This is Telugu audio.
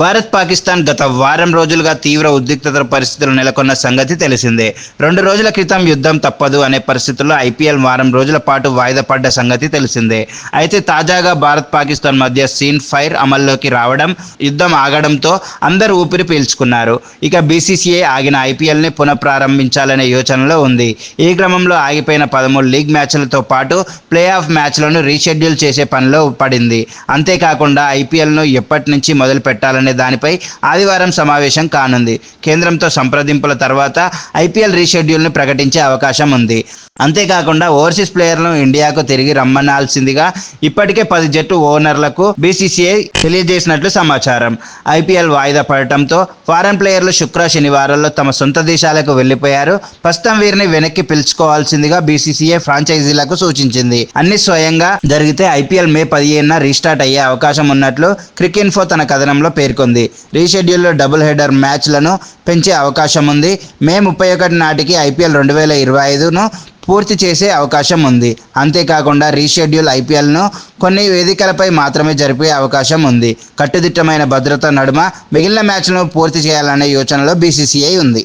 భారత్ పాకిస్తాన్ గత వారం రోజులుగా తీవ్ర ఉద్రిక్తత పరిస్థితులు నెలకొన్న సంగతి తెలిసిందే. రెండు రోజుల క్రితం యుద్ధం తప్పదు అనే పరిస్థితుల్లో ఐపీఎల్ వారం రోజుల పాటు వాయిదా పడ్డ సంగతి తెలిసిందే. అయితే తాజాగా భారత్ పాకిస్తాన్ మధ్య సీన్ ఫైర్ అమల్లోకి రావడం యుద్ధం ఆగడంతో అందరూ ఊపిరి పీల్చుకున్నారు. ఇక బీసీసీఐ ఆగిన ఐపీఎల్ని పునఃప్రారంభించాలనే యోచనలో ఉంది. ఈ క్రమంలో ఆగిపోయిన పదమూడు లీగ్ మ్యాచ్లతో పాటు ప్లే ఆఫ్ మ్యాచ్లను రీషెడ్యూల్ చేసే పనిలో పడింది. అంతేకాకుండా ఐపీఎల్ను ఎప్పటి నుంచి మొదలు పెట్టాలని దానిపై ఆదివారం సమావేశం కానుంది. కేంద్రంతో సంప్రదింపుల తర్వాత ఐపీఎల్ రీషెడ్యూల్ను ప్రకటించే అవకాశం ఉంది. అంతేకాకుండా ఓవర్సీస్ ప్లేయర్లను ఇండియాకు తిరిగి రమ్మనాల్సిందిగా ఇప్పటికే పది జట్టు ఓనర్లకు బీసీసీఐ తెలియజేసినట్లు సమాచారం. ఐపీఎల్ వాయిదా పడటంతో ఫారెన్ ప్లేయర్లు శుక్ర శనివారాల్లో తమ సొంత దేశాలకు వెళ్ళిపోయారు ప్రస్తుతం వీరిని వెనక్కి పిలుచుకోవాల్సిందిగా బీసీసీఐ ఫ్రాంచైజీలకు సూచించింది. అన్ని స్వయంగా జరిగితే ఐపీఎల్ మే పదిహేనున రీస్టార్ట్ అయ్యే అవకాశం ఉన్నట్లు క్రికెన్ఫో తన కథనంలో పేర్కొంది. రీషెడ్యూల్లో డబుల్ హెడర్ మ్యాచ్లను పెంచే అవకాశం ఉంది. మే ముప్పై ఒకటి నాటికి ఐపీఎల్ రెండు వేల ఇరవై ఐదును పూర్తి చేసే అవకాశం ఉంది. అంతేకాకుండా రీషెడ్యూల్ ఐపీఎల్ను కొన్ని వేదికలపై మాత్రమే జరిపే అవకాశం ఉంది. కట్టుదిట్టమైన భద్రత నడుమ మిగిలిన మ్యాచ్లను పూర్తి చేయాలనే యోచనలో బీసీసీఐ ఉంది.